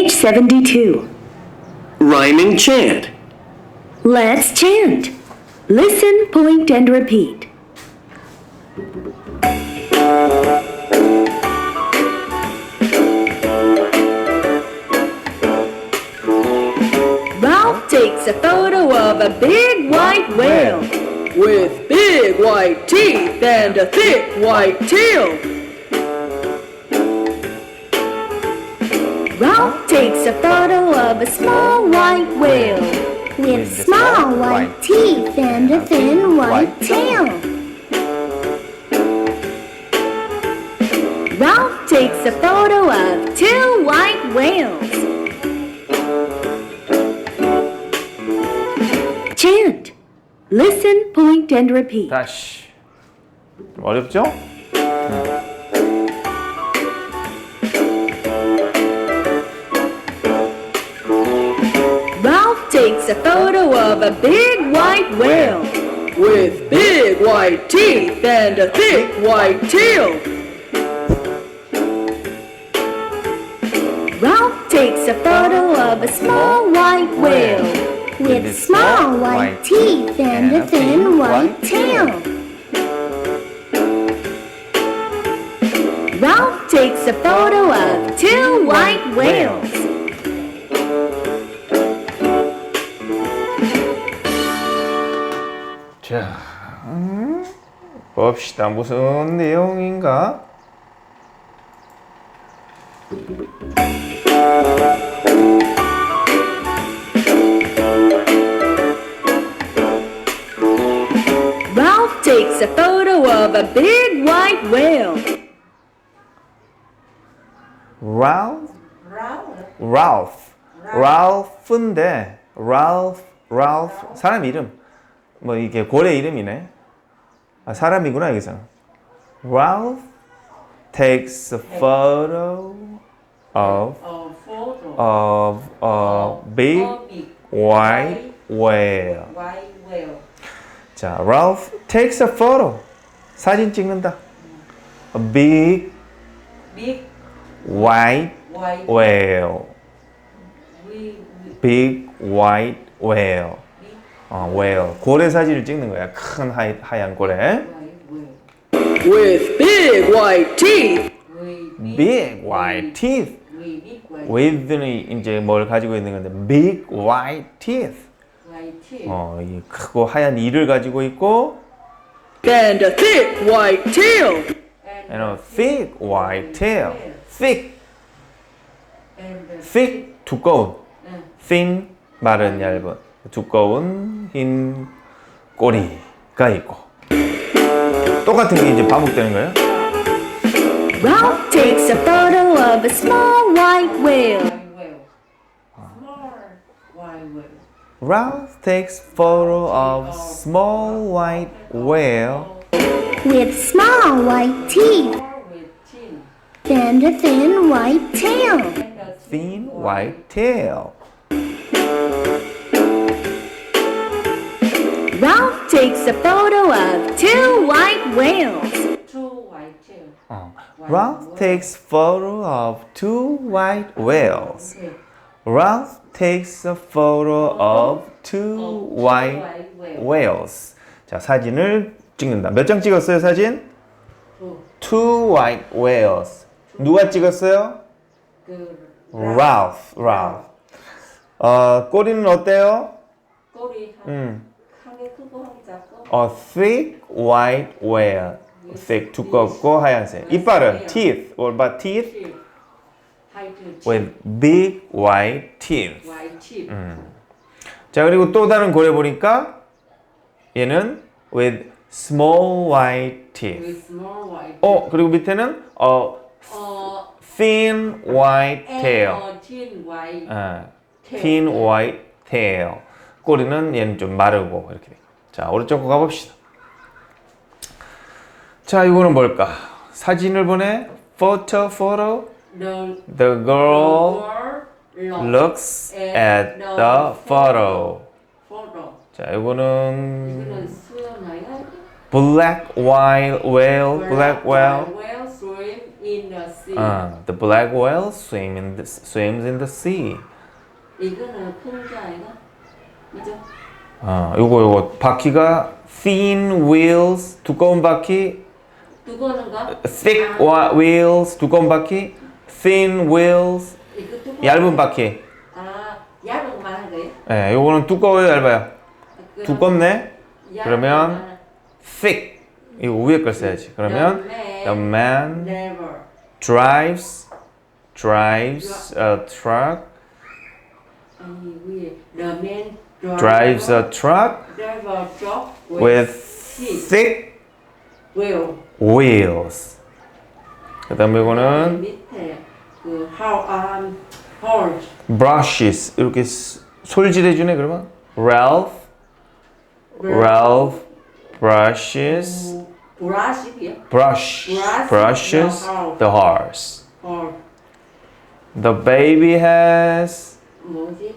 Page 72. Rhyming chant. Let's chant. Listen, point, and repeat. Ralph takes a photo of a big white whale with big white teeth and a thick white tail. Ralph takes a photo of a small white whale with small white teeth and a thin white tail. Ralph takes a photo of two white whales. Chant. Listen, point, and repeat. 다시. 좀 어렵죠? Ralph Takes a photo of a big white whale with big white teeth and a thick white tail. Ralph takes a photo of a small white whale with small white teeth and a thin white tail. Ralph takes a photo of two white whales. 자, 음, 봅시다. 무슨 내용인가? Ralph takes a photo of a big white whale. Ralph? Ralph. Ralph인데 Ralph, Ralph 사람 이름. 뭐 이게 고래 이름이네. 아, 사람이구나 여기서. Ralph takes a photo of A photo of a big white whale. white whale. 자, Ralph takes a photo. 사진 찍는다. A big Big white white whale. we, we big white whale. 어, whale. 고래 사진을 찍는 거야. 큰 하이, 하얀 고래. With big white teeth. Big, white teeth. with는 이제 뭘 가지고 있는 건데 big white teeth. 어, 이 크고 하얀 이를 가지고 있고 And a thick white tail. and a thick white tail. thick, thick 두꺼운. 응. thin 마른 얇은 두꺼운 흰 꼬리가 있고 똑같은 게 이제 반복되는 거예요. Ralph takes a photo of a small white whale. white whale. Small white whale. Ralph takes photo of small white whale With small white teeth Small with chin and a thin white tail. and a thin white tail. Ralph takes a photo of two white whales. two white tail. 어. Ralph takes photo of two white whales. Okay. Ralph takes a photo of two white whales. 자, 사진을 찍는다. 몇 장 찍었어요, 사진? Two. Two white whales. 누가 찍었어요? 그 Ralph, Ralph. 어, 꼬리는 어때요? 꼬리 한, 음. A thick white whale. thick, 두껍고 하얀색. 이빨은 teeth, what about teeth? With big white teeth. teeth. 자, 그리고 또 다른 고래 보니까 얘는 with small white teeth. 어, 그리고 밑에는 어, 어, thin white tail. 어, thin white tail. 꼬리는 얘는 좀 마르고 이렇게 돼. 자, 오른쪽 거 가봅시다. 자, 이거는 뭘까? 사진을 보내. photo, photo. The girl looks at the photo. 자, 이거는 black white whale, black whale. whale swim in the sea. 아, the black whale swim in the, swims in the sea. 이거는 큰 자이가 그죠? 아, 요거 요거 바퀴가 thin wheels 두꺼운 바퀴, 두꺼는가? thick wa- wheels 두꺼운 바퀴, thin wheels 이거 두꺼. 얇은 바퀴. 아 얇은 거 말한 거예요? 예, 요거는 두꺼워요, 얇아요. 그럼 두껍네. 얇은 그러면 거 말한- thick 이거 위에 걸 써야지. 그러면 The the man never drives drives a truck 아니 위에 the man drives a truck drive a truck with thick wheel wheels. 그다음에 이거는 밑에 그 how um horse brushes 이렇게 스- 솔질해 주네 그러면 Ralph Ralph brushes 브라시비야 brush Brush brushes the the horse. or The baby has 뭐지?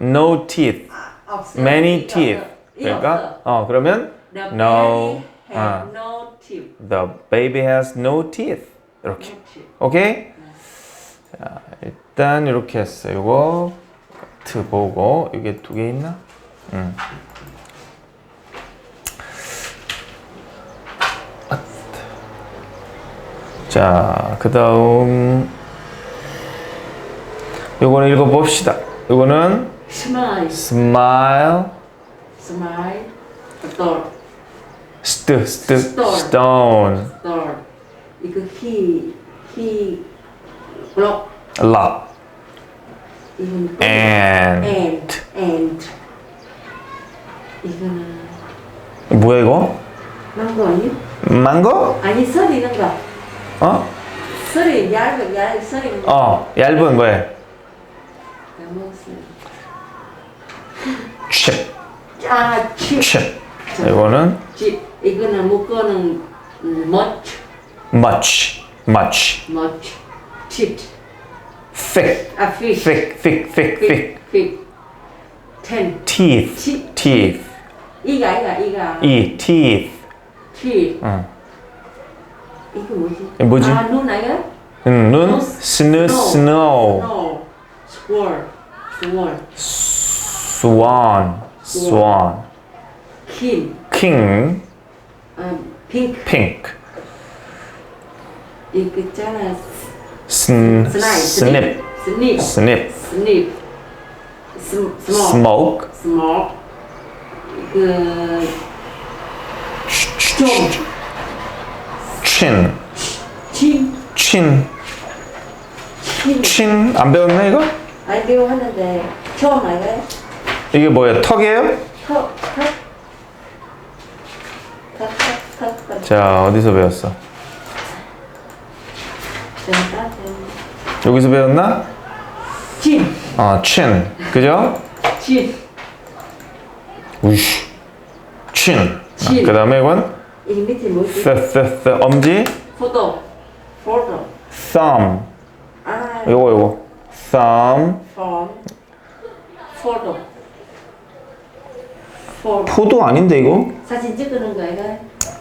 no teeth. 아, 없어. many 이거 teeth. 없어. 이거 그러니까 없어. 어 그러면 The no. baby 아. no teeth. the baby has no teeth. 이렇게. No teeth. 오케이? 자, 일단 이렇게 했어요. 이거 트 보고 이게 두 개 있나? 음. 아, 자, 그다음 요거는 읽어 봅시다. 요거는 Smile, smile, smile, door, st, st, Stone. stone, door. 이거 he, he, block. lock, 이건 and and, and. 이거는 뭐야 이거? 망고 아니? 망고? 아니 서리는 거. 어? 서리 얇은 얇은 서리는 거. 어, 얇은 뭐야? 까먹었 칩, 아, 칩. 칩. 이거는 칩. 이거는 묶어는 음, much, much, much, much. 칩. thick, 아, fish. thick, thick, thick, thick. 픽, 픽. ten. teeth, 칩. teeth, 이가 이가 이가. 이 teeth. 칩. 응. 이거 뭐지? 이거 뭐지? 아, 눈 아이가? 응, 눈, 어, snow, snow. snow, No. Squirrel. Swan, swan, kin. king, 아, pink. pink, 이거 있잖아. sn, snip. snip, snip. snip, snip. Sm- smoke. smoke, smoke. 그 좀. chin, 침. chin, 침. chin. 안 배웠나 이거? 알기로 하는데 처음 알아요? 이게 뭐예요? 턱이에요? 턱, 턱. 턱, 턱, 턱, 턱. 자, 어디서 배웠어? 여기서 배웠나? 침. 어, chin. 그죠? 침. 우쉬. chin. chin. 그 다음에 이건 이 밑에 뭐지? 엄지, 포도. 포도. thumb. 아, 요거 요거. thumb. 폼. 포도. 포도. 포도 아닌데 이거? 사진 찍는 거 이거?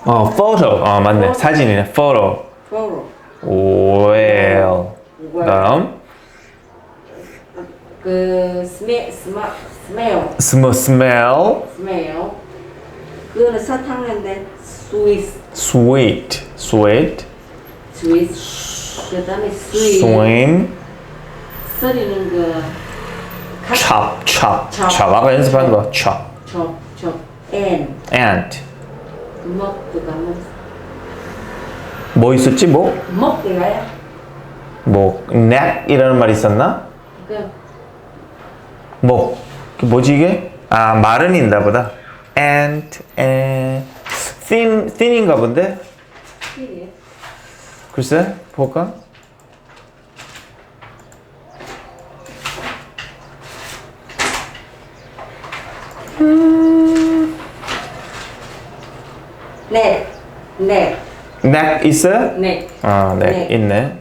어, photo. 어, 맞네. 사진이네. photo. 포도. well. 다음. 그 스메 스마 스멜 sm, smell. 스멜 그거는 사탕인데 스위스 sweet. sweet. 스위스 그다음에 스위 swim. 썰이는 그 chop. chop. chop. chop. 아까 연습한 거. chop. 첩첩앤 ant. 먹도 가면 뭐 있었지? 뭐? 먹기가야 뭐 neck이라는 말이 있었나? 그 목. 그 뭐지 이게? 아 말은 있나 보다. ant, ant, thin, thin인가 본데? 필이에요. 글쎄 볼까? 넥, 넥, neck 있어요? 넥. 아, neck. 있네.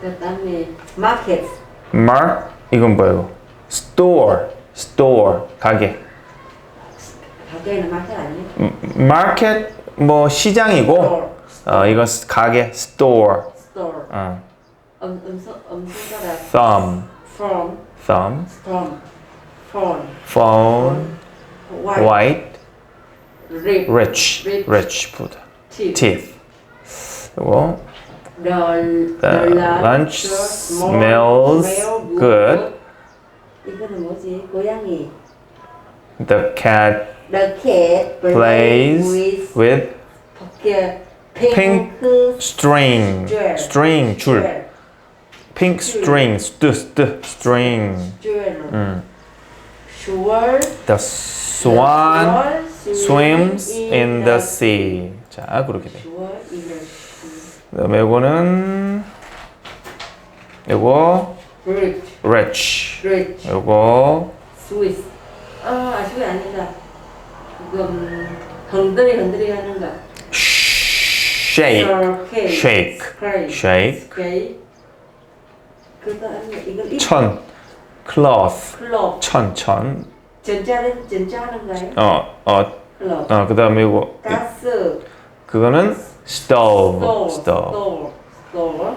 그다음에 마켓, mark 이건 뭐예요? store, store 가게. 가게는 마켓 아니에요? market 뭐 시장이고 스토어, 어, 이건 스- 가게 store. store. 어, 음, 음성, 음성가라. thumb, from, thumb, from, phone, phone, white, white, rich, rich, Rich. rich food, teeth. teeth. 그리고 The, The lunch smells good. 이거는 뭐지? 고양이. the cat The cat plays with with pink, pink string, Jewel. string 줄, jewel, pink string, st, st, string. jewel. Sure. The swan swims in the sea. 자, 그렇게 돼. Sea. 그다음에 이거는 이거 Rich, rich. rich, 이거 Swiss. 아, 아쉬운 아니다. 그거 음, 흔들이 흔들이 하는 거. shake, Circle. shake, Scrape. shake. Scrape. 그다음에 이걸 이 천, cloth, 클럽. 천, 천. 전자는 전자하는가요? 어, 어, 클럽. 어. 그 다음에 이거 가스. 그거는 stove, stove. 스토어. 스토어.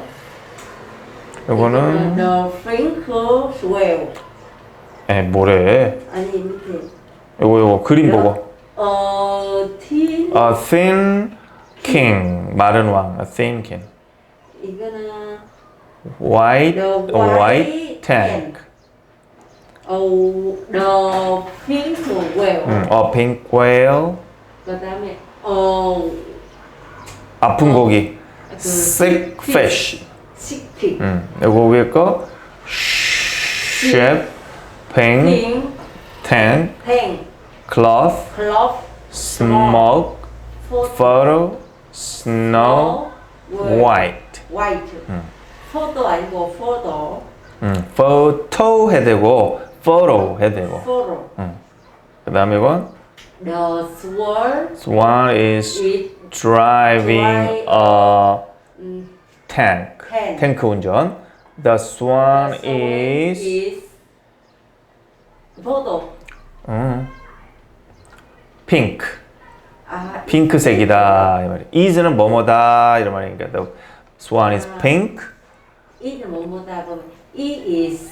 이거는 The finger swell. 에 뭐래? 아니 밑에. 이거 이거 그림 보고. 어, 티. A thin king, 마른 왕, a thin king. 이거는 White, The a white tank. 어, the finger well. 음, a pink whale, 그다음에 어, 아픈 고기. 그 Sick fish. 식피. 음, 이거 위에 거 ship, pink, 핑, tank, 팽, cloth, 클럽, smoke, 포, photo, snow, white. 화이트. 포도 아니고 포도. 음, photo 해야 되고 photo 해야 되고. 포로. 그다음에 이건 The sword swan is is driving a tank. tank. 탱크 운전. The swan is is 포도. 음, pink. 아, 핑크색이다 이 말이. is는 뭐뭐다 이런 말이니까 the swan is pink. 이는 뭐뭐다 보면 it is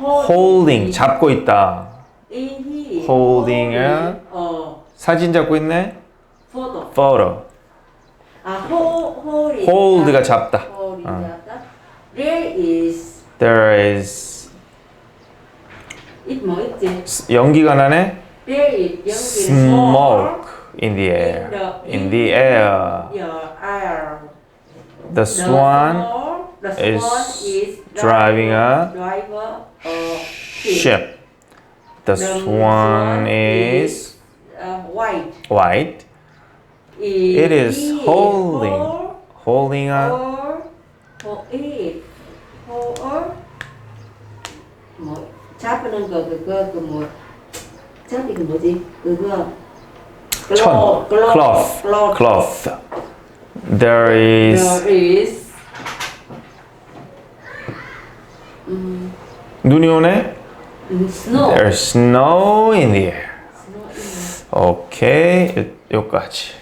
holding 잡고 있다. 이 holding a 어 사진 잡고 있네. 포도. photo. 아, 호, 홀이. hold가 잡다. There is, There is it 뭐 있지? 연기가 나네. There is, smoke in the air. In the air. Your air. The swan the is swan is driving a driver a ship. ship. The swan is uh, white. white. It is holding holding a or for it or 뭐 잡는 거 그거 그뭐 잡이 그 뭐지 그거 천 cloth cloth cloth. There is there is 눈이 오네. mm, snow There's snow in the air. 오케이 여기까지.